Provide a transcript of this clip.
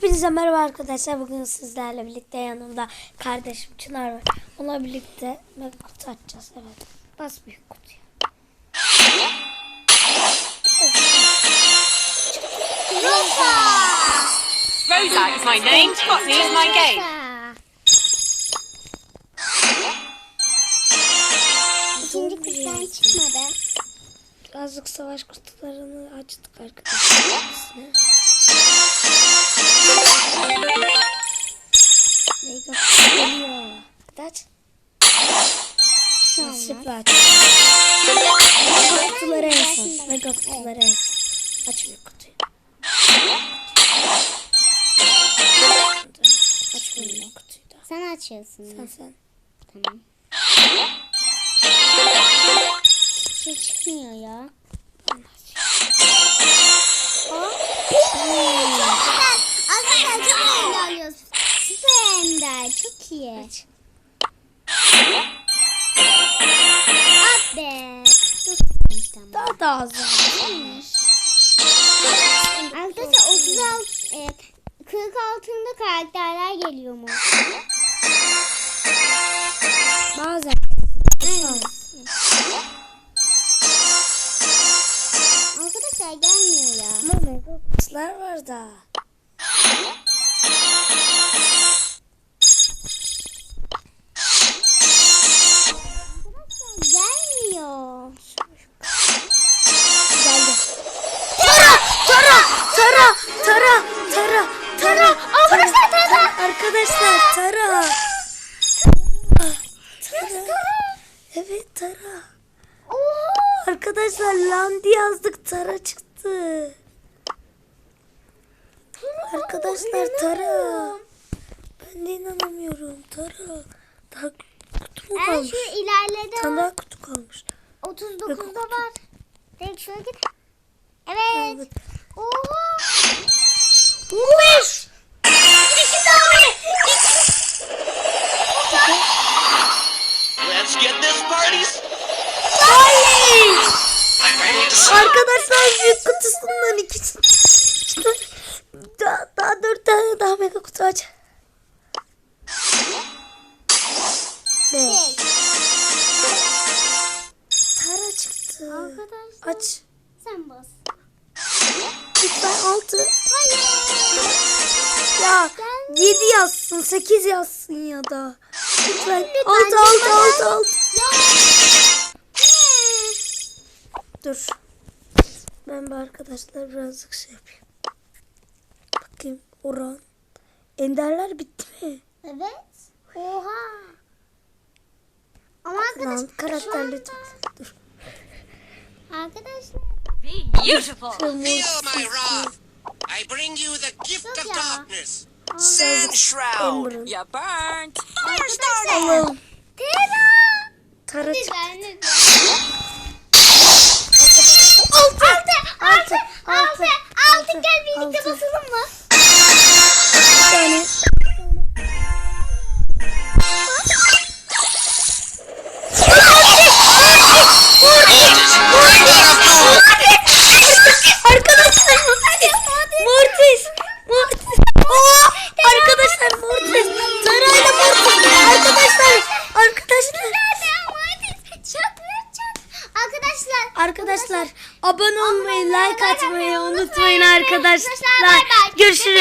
Hepinize merhaba arkadaşlar. Bugün sizlerle birlikte yanımda kardeşim Çınar var. Onunla birlikte mega kutu açacağız. Evet. Bas büyük kutuya. Rosa is my name, Foxy is my game. İkinci kutudan çıkmadı. Birazcık savaş kutularını açtık arkadaşlar. Nasip aç. Mega kutuları en son. Mega kutuları en son. Aç büyük kutuyu. Aç büyük kutuyu da. Sen açıyorsun. Sen sen. Tamam. Az. Arkadaşlar 36 e, 46'ında karakterler geliyor mu? Bazen. Arkadaşlar gelmiyor ya. Ama mega kutular var da. Evet Tara. Oha. Arkadaşlar Landi yazdık Tara çıktı. Arkadaşlar Tara. Ben de inanamıyorum Tara. Daha kutu mu En kalmış? şu ilerledi. Daha kutu kalmış. 39'da var. Direkt şöyle git. Evet. Evet. Oha. Arkadaşlar büyük kutusundan iki işte daha, daha dört tane daha mega kutu aç. Beş. Tara çıktı. Arkadaşlar. Aç. Sen bas. Lütfen altı. Hayır. Ya Gelmiyor. yedi yazsın sekiz yazsın ya da. Lütfen lütfen. altı altı. Ya. Dur. Ben bu arkadaşlar birazcık şey yapayım. Bakayım oran. Enderler bitti mi? Evet. Oha. Ama Lan arkadaş, karakter lütfen. Dur. Arkadaşlar. Be beautiful. Feel my wrath. I bring you the gift of darkness. Sand Shroud. You burned. Allah'ım. Tera. Tara. Altı. Altı. Altı. Altı. Altı. Gel birlikte Altı. basalım mı? Arkadaşlar. Abone olmayı, like atmayı unutmayın arkadaşlar. Görüşürüz.